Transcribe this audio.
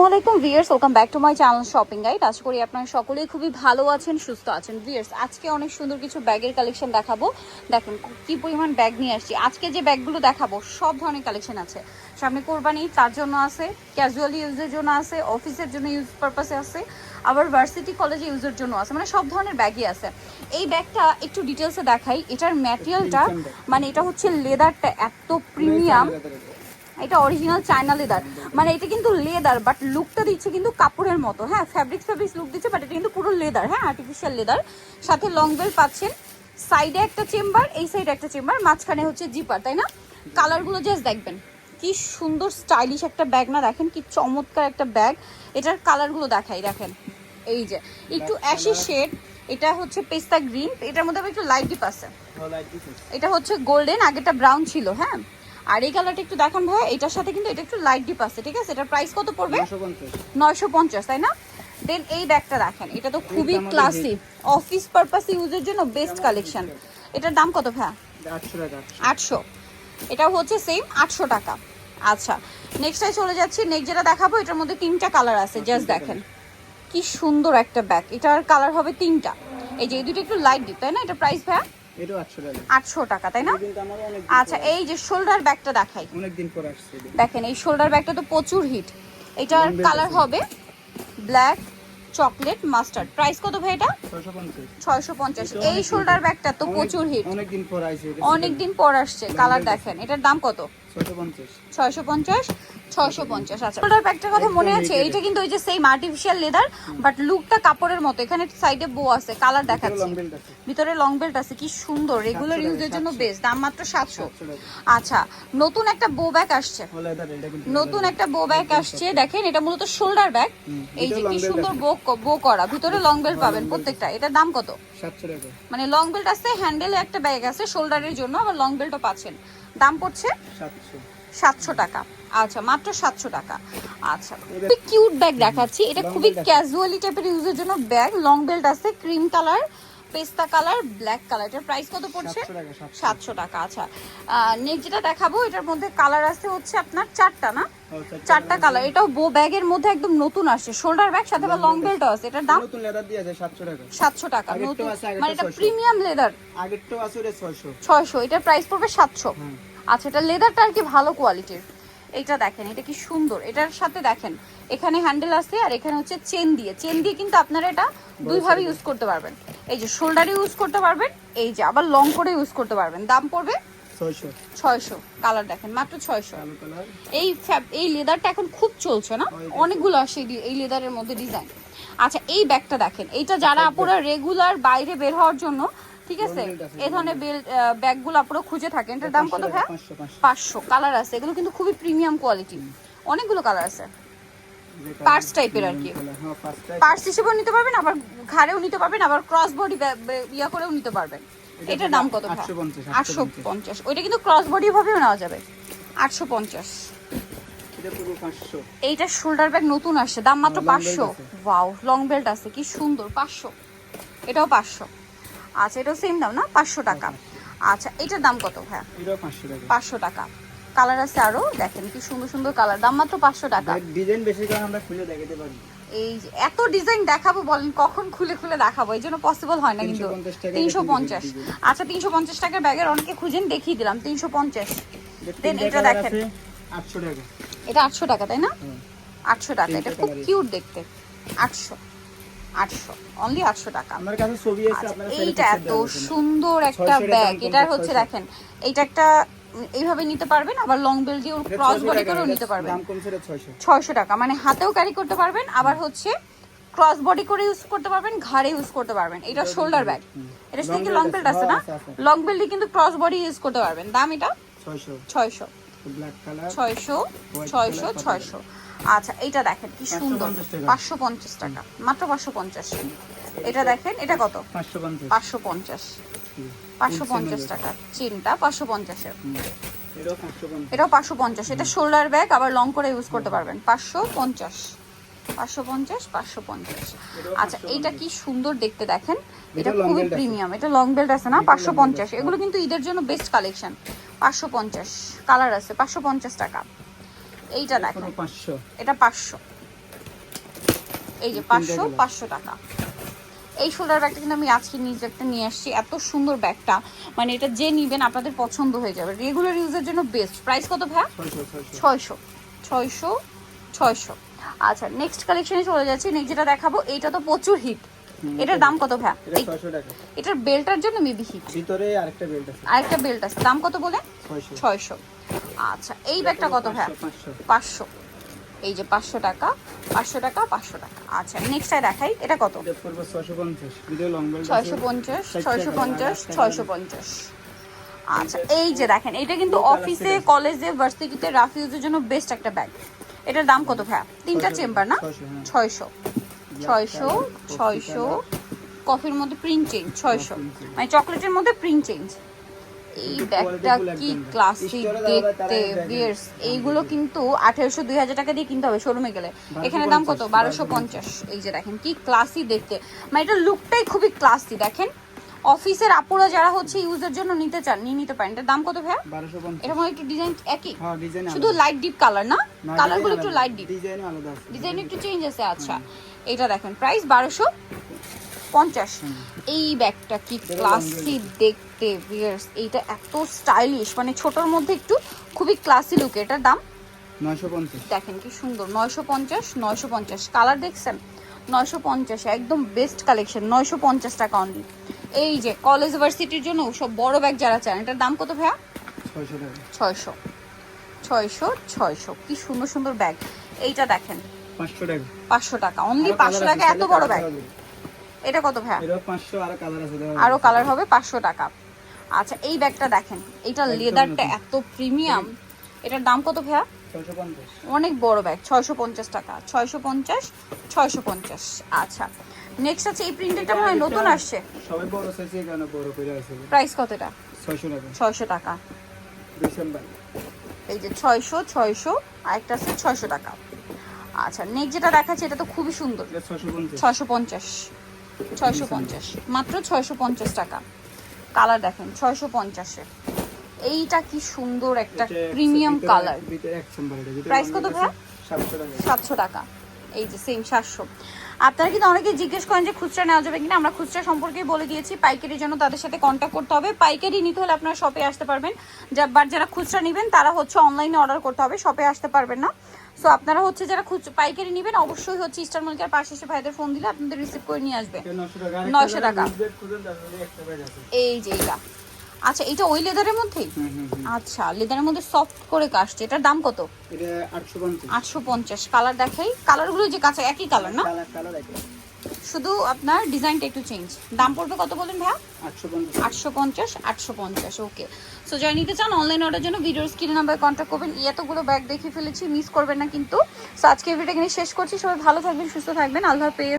আসসালামাইকুম viewers welcome back to my channel shopping guide. আশা করি আপনারা সকলেই খুবই ভালো আছেন সুস্থ আছেন। ভিয়ার্স আজকে অনেক সুন্দর কিছু ব্যাগের কালেকশন দেখাবো। দেখেন কি পরিমাণ ব্যাগ নিয়ে আসছি। আজকে যে ব্যাগগুলো দেখাবো সব ধরনের কালেকশন আছে। সামনে কোরবানি তার জন্য আছে ক্যাজুয়ালি ইউজের জন্য আছে অফিসের জন্য ইউজ পারপাসে আছে আবার ভার্সিটি কলেজে ইউজের জন্য আছে। মানে সব ধরনের ব্যাগই আছে। এই ব্যাগটা একটু ডিটেলসে দেখাই। এটার ম্যাটেরিয়ালটা মানে এটা হচ্ছে লেদারটা এত প্রিমিয়াম এটা অরিজিনাল চায়না লেদার মানে এটা কিন্তু লেদার বাট লুকটা দিচ্ছে কিন্তু কাপড়ের মতো। হ্যাঁ ফ্যাব্রিক ফ্যাব্রিক লুক দিচ্ছে বাট এটা কিন্তু পুরো লেদার হ্যাঁ আর্টিফিশিয়াল লেদার সাথে লং বেল পাচ্ছেন। সাইডে একটা চেম্বার এই সাইডে একটা চেম্বার মাঝখানে হচ্ছে জিপার তাই না? কালারগুলো জাস্ট দেখবেন। কি সুন্দর স্টাইলিশ একটা ব্যাগ না দেখেন কি চমৎকার একটা ব্যাগ এটার কালারগুলো দেখাই দেখেন। এই যে একটু অ্যাশি শেড এটা হচ্ছে পেস্তা গ্রিন এটার মধ্যে আবার একটু লাইট ডিপ আছে। এটা হচ্ছে গোল্ডেন আগেটা ব্রাউন ছিল হ্যাঁ? আর এই কালারটা একটু দেখান ভাই এটার সাথে কিন্তু এটা একটু লাইট ডিপ আছে ঠিক আছে? এটার প্রাইস কত পড়বে? নয়শো পঞ্চাশ। তাই না? দেন এই ব্যাগটা দেখেন এটা তো খুবই আমাদের ক্লাসি অফিস পারপাস ইউজের জন্য বেস্ট কালেকশন এটার দাম কত ভাই আটশো এটা হচ্ছে সেম আটশো টাকা। আচ্ছা নেক্সটটাই চলে যাচ্ছি নেক্সট যেটা দেখাবো এটার মধ্যে তিনটা কালার আছে জাস্ট দেখেন। কি সুন্দর একটা ব্যাগ এটার কালার হবে তিনটা। এই যে এই দুটো একটু লাইট ডিপ তাই না? এটা প্রাইস ভাই এটাও আটশো টাকা। তাই না? অনেক আচ্ছা এই যে শোল্ডার ব্যাগটা দেখাই। অনেকদিন পর আসছে দেখেন এই ব্যাগটা তো প্রচুর হিট এটার কালার হবে ব্ল্যাক চকলেট মাস্টার্ড প্রাইস কত ভাই এটা? 650 ছয়শো পঞ্চাশ। এই অনেক ব্যাগটা তো প্রচুর হিট অনেকদিন পর এটা অনেকদিন পর আসছে। কালার দেখেন এটার দাম কত? 650 ছয়শো পঞ্চাশ। ছয়শো পঞ্চাশ আচ্ছা। শোল্ডার ব্যাগটার কথা মনে আছে এইটা কিন্তু ওই যে সেম আর্টিফিশিয়াল লেদার বাট লুকটা কাপড়ের মতো। এখানে সাইডে বো আছে কালার দেখাচ্ছে। ভিতরে লং বেল্ট আছে কি সুন্দর। রেগুলার ইউজের জন্য 700 বেস্ট দাম মাত্র সাতশো। আচ্ছা নতুন একটা বো ব্যাগ আসছে। নতুন একটা বো ব্যাগ আসছে দেখেন এটা মূলত শোল্ডার ব্যাগ এই যে কি সুন্দর বো বো করা। ভিতরে লং বেল্ট পাবেন প্রত্যেকটা। এটার দাম কত? মানে লং বেল্ট আছে হ্যান্ডেলে একটা ব্যাগ আছে শোল্ডারের জন্য আবার লং বেল্টও পাচ্ছেন। দাম পড়ছে? সাতশো। টাকা। আচ্ছা মাত্র সাতশো টাকা। আচ্ছা খুবই কিউট ব্যাগ দেখাচ্ছি। এটা খুবই। ক্যাজুয়ালি টাইপের ইউজের জন্য ব্যাগ লং বেল্ট আছে ক্রিম কালার পেস্তা কালার ব্ল্যাক কালার এটার প্রাইস কত পড়ছে? 700 700 সাতশো। টাকা আচ্ছা। নেক্সট যেটা দেখাবো এটার মধ্যে কালার আছে হচ্ছে আপনার চারটা না? চারটা কালার এটাও বো ব্যাগের মধ্যে একদম নতুন আসছে। শোল্ডার ব্যাগ সাথে আবার লং বেল্টও আছে। এটার দাম? নতুন leather দিয়ে আছে 700 টাকা। সাতশো টাকা নতুন। মানে এটা প্রিমিয়াম লেদার আগেরটাও আছে ওটা 600 ছয়শো এটার প্রাইস পড়বে সাতশো। হুম। আচ্ছা এটা লেদারটা আর কি ভালো কোয়ালিটির এটা দেখেন এটা কি সুন্দর। এটার সাথে দেখেন এখানে হ্যান্ডেল আছে আর এখানে হচ্ছে চেন দিয়ে। চেন দিয়ে কিন্তু আপনারা এটা দুইভাবে ইউজ করতে পারবেন। এই যে শোল্ডারে ইউজ করতে পারবেন এই যে আবার লং করে ইউজ করতে পারবেন। দাম পড়বে 600 ছয়শো কালার দেখেন মাত্র ছয়শো। এই এই লেদারটা এখন খুব চলছে না? অনেকগুলো আসে এই লেদারের মধ্যে ডিজাইন আচ্ছা এই ব্যাগটা দেখেন এইটা যারা আপুরা রেগুলার বাইরে বের হওয়ার জন্য ঠিক আছে? এই ধরনের বেল ব্যাগগুলো আপুরা খুঁজে থাকেন। এটার দাম কত ভাই 500 500 পাঁচশো। কালার আছে। এগুলো কিন্তু খুবই প্রিমিয়াম কোয়ালিটি অনেকগুলো কালার আছে। পার্স টাইপের আর কি। colour, হ্যাঁ পার্স হিসেবেও নিতে পারবেন আবার ঘাড়েও নিতে পারবেন আবার ক্রস বডি ইয়া করেও নিতে পারবেন। এটার দাম কত ভাই 850, আটশো পঞ্চাশ। ওইটা কিন্তু ক্রস বডি ভাবেও নেওয়া যাবে। আটশো পঞ্চাশ। এটা পুরো 500 এইটা শোল্ডার ব্যাগ নতুন আসছে দাম মাত্র হ্যাঁ, পাঁচশো। ওয়াও লং বেল্ট আছে কি সুন্দর পাঁচশো। এটাও পাঁচশো। আচ্ছা এটাও সেম দাম না? পাঁচশো টাকা। আচ্ছা এটার দাম কত ভাইয়া? এটাও 500 টাকা। পাঁচশো টাকা। কালার আছে আরও? দেখেন কি সুন্দর সুন্দর কালার দাম মাত্র পাঁচশো টাকা। ডিজাইন বেশি করে আমরা খুলে দেখাতে পারি। এই এত ডিজাইন দেখাবো বলেন কখন খুলে খুলে দেখাবো? এই জন্য পসিবল হয় না কিন্তু। তিনশো পঞ্চাশ আচ্ছা তিনশো পঞ্চাশ টাকার ব্যাগের অনেকে খুঁজেন দেখিয়ে দিলাম। তিনশো পঞ্চাশ। তিনটা এটা দেখেন। 800 টাকা। এটা আটশো টাকা তাই না? আটশো টাকা। এটা খুব কিউট দেখতে। আটশো। আটশো। অনলি আটশো টাকা। আমার কাছে ছবি আছে আচ্ছা, এইটা এত সুন্দর একটা ব্যাগ এটার হচ্ছে দেখেন এইটা একটা এইভাবে নিতে পারবেন আবার লং বেল দিয়ে ক্রস বডি করেও নিতে পারবেন। দাম কমছে এটা 600 ছয়শো টাকা মানে হাতেও ক্যারি করতে পারবেন আবার হচ্ছে ক্রস বডি করে ইউজ করতে পারবেন ঘাড়ে ইউজ করতে পারবেন। এটা শোল্ডার ব্যাগ এটা শুধু লং বেল্ট আছে না? হ্যাঁ। লং বেল্টে কিন্তু ক্রস বডি ইউজ করতে পারবেন। দাম এটা? 600 ছয়শো। ছয়শো ছয়শো color, ছয়শো। আচ্ছা এইটা দেখেন কি সুন্দর। পাঁচশো পঞ্চাশ টাকা। মাত্র পাঁচশো পঞ্চাশ। এটা দেখেন এটা কত? পাঁচশো পঞ্চাশ। পাঁচশো পঞ্চাশ। টাকা। চিনটা পাঁচশো পঞ্চাশের। এটাও পাঁচশো পঞ্চাশ। এটা শোল্ডার ব্যাগ আবার লং করে ইউজ করতে পারবেন। পাঁচশো পঞ্চাশ। পাঁচশো পঞ্চাশ পাঁচশো পঞ্চাশ। আচ্ছা এইটা কি সুন্দর দেখতে দেখেন। এটা এটা খুবই প্রিমিয়াম এটা লং বেল্ট আছে না? পাঁচশো পঞ্চাশ। এগুলো কিন্তু ঈদের জন্য বেস্ট কালেকশন পাঁচশো পঞ্চাশ। কালার আছে পাঁচশো পঞ্চাশ টাকা। এইটা পুরো 500 এটা পাঁচশো। এই যে পাঁচশো। পাঁচশো টাকা। এই শোল্ডার ব্যাগটা কিন্তু আমি আজকে নিজে একটা নিয়ে আসছি। এত সুন্দর ব্যাগটা। মানে এটা যে নিবেন আপনাদের পছন্দ হয়ে যাবে। রেগুলার ইউজের জন্য বেস্ট প্রাইস কত ভাইয়া? ছয়শো ছয়শো। ছয়শো। আচ্ছা নেক্সট কালেকশনে চলে যাচ্ছি। নেক্সট যেটা দেখাবো এইটা তো প্রচুর হিট এটার দাম কত টাকা। এটার বেলটার জন্য মেবি হিট ভিতরে আরেকটা বেল্ট আছে। আরেকটা বেল্ট আছে। দাম কত বলে? ছয়শো। ছয়শো। আচ্ছা এই ব্যাগটা কত পাঁচশো পাঁচশো। এই যে পাঁচশো টাকা পাঁচশো টাকা পাঁচশো টাকা। আচ্ছা নেক্সটটা দেখাই। এটা কত? এটা পড়বে ছয়শো পঞ্চাশ। ভিতরে লং বেল্ট ছয়শো পঞ্চাশ ছয়শো পঞ্চাশ ছয়শো পঞ্চাশ। আচ্ছা এই যে দেখেন এটা কিন্তু অফিসে কলেজে ভার্সিটিতে রাফ ইউজের জন্য বেস্ট একটা ব্যাগ এটার দাম কত ভাইয়া? তিনটা চেম্বার না? ছয়শো, হ্যাঁ। ছয়শো ছয়শো কফির মধ্যে প্রিন্ট চেঞ্জ ছয়শো। মানে চকলেটের মধ্যে প্রিন্ট চেঞ্জ এই ব্যাগটা কি। ক্লাসিক দেখতে বিয়ার্স এইগুলো কিন্তু আঠেরোশো দুই হাজার টাকা দিয়ে কিনতে হবে শোরুমে গেলে। এখানে দাম কত? বারোশো পঞ্চাশ। এই যে দেখেন কি ক্লাসি দেখতে। মানে এটা লুকটাই খুবই ক্লাসি দেখেন। অফিসের আপুরা যারা হচ্ছে ইউজের জন্য নিতে চান নিয়ে নিতে পারেন। এটার দাম কত ভাইয়া? এটা মনে একটু ডিজাইন একই? হ্যাঁ শুধু লাইট ডিপ কালার না? কালারগুলো একটু লাইট ডিপ ডিজাইন একটু চেঞ্জ আছে আচ্ছা। এটা দেখেন প্রাইস বারোশো পঞ্চাশ। এই ব্যাগটা কি ক্লাসি দেখতে ভিয়ার্স এইটা এত স্টাইলিশ মানে ছোটর মধ্যে একটু খুবই ক্লাসি লুক এটার দাম? দেখেন কি সুন্দর নয়শো পঞ্চাশ নয়শো পঞ্চাশ। কালার দেখছেন? নয়শো পঞ্চাশ একদম বেস্ট কালেকশন নয়শো পঞ্চাশ টাকা অনলি এই যে কলেজ ভার্সিটির জন্য সব বড় ব্যাগ যারা চান এটার দাম কত ভাইয়া? ছয়শো ছয়শো। ছয়শো ছয়শো। কি সুন্দর সুন্দর ব্যাগ এইটা দেখেন পাঁচশো টাকা। পাঁচশো টাকা। অনলি আরও পাঁচশো colour টাকা এত বড় ব্যাগ এটা কত ভাইয়া? এরও পাঁচশো আরও কালার আছে আরও কালার হবে পাঁচশো টাকা। আচ্ছা এই ব্যাগটা দেখেন। এটা লেদারটা এত প্রিমিয়াম এটার দাম কত ভাইয়া? অনেক বড় ব্যাগ ছয়শো পঞ্চাশ টাকা। ছয়শো পঞ্চাশ ছয়শো পঞ্চাশ। আচ্ছা। নেক্সট আছে এই প্রিন্টেডটা মনে হয় নতুন আসছে? সবাই বড় সাইজে কেন বড় করে আছে প্রাইস কত এটা? ছয়শো টাকা। ছয়শো টাকা। ডিসেম্বর এই যে ছয়শো ছয়শো আরেকটা আছে ছয়শো টাকা। আচ্ছা নেক্সট যেটা দেখাচ্ছে এটা তো খুবই সুন্দর। ছয়শো পঞ্চাশ। ছয়শো পঞ্চাশ। মাত্র ছয়শো পঞ্চাশ টাকা। কালার দেখেন ছয়শো পঞ্চাশে। এইটা কি সুন্দর একটা প্রিমিয়াম কালার। long কত আছে ভাইয়া? সাতশো টাকা। এই যে সেম সাতশো। আপনারা কিন্তু অনেকে জিজ্ঞেস করেন যে খুচরা নেওয়া যাবে কিনা। আমরা খুচরা সম্পর্কেই বলে দিয়েছি পাইকারির জন্য তাদের সাথে কন্ট্যাক্ট করতে হবে। পাইকারি নিতে হলে আপনারা শপে আসতে পারবেন। যা যারা খুচরা নেবেন তারা হচ্ছে অনলাইনে অর্ডার করতে হবে শপে আসতে পারবেন না। সো আপনারা হচ্ছে যারা খুচরো পাইকারি নেবেন অবশ্যই হচ্ছে ইস্টার মার্কেটের পাশে এসে ভাইদের ফোন দিলে আপনাদের রিসিভ করে নিয়ে আসবে। নয়শো টাকা 900 টাকা। খুঁজুন তারপরে একটা ব্যাগ আছে। এই যে এইটা। আচ্ছা এটা ওই লেদারের মধ্যেই হুম হুম হুম। আচ্ছা লেদারের মধ্যে সফট করে কাটছে। এটার দাম কত? এটা আটশো পঞ্চাশ। কালার দেখাই। কালারগুলো যে কাছে একই কালার না? শুধু আপনার ডিজাইনটা একটু চেঞ্জ দাম পড়বে কত বলেন ভাই আটশো পঞ্চাশ। আটশো পঞ্চাশ ওকে সো যারা নিতে চান অনলাইন অর্ডার জন্য ভিডিওর স্ক্রিন নাম্বার কন্ট্যাক্ট করবেন। এতগুলো ব্যাগ দেখে ফেলেছি মিস করবেন না কিন্তু। সো আজকে ভিডিও এখানে শেষ করছি। সবাই ভালো থাকবেন সুস্থ থাকবেন। আল্লাহ হাফেজ।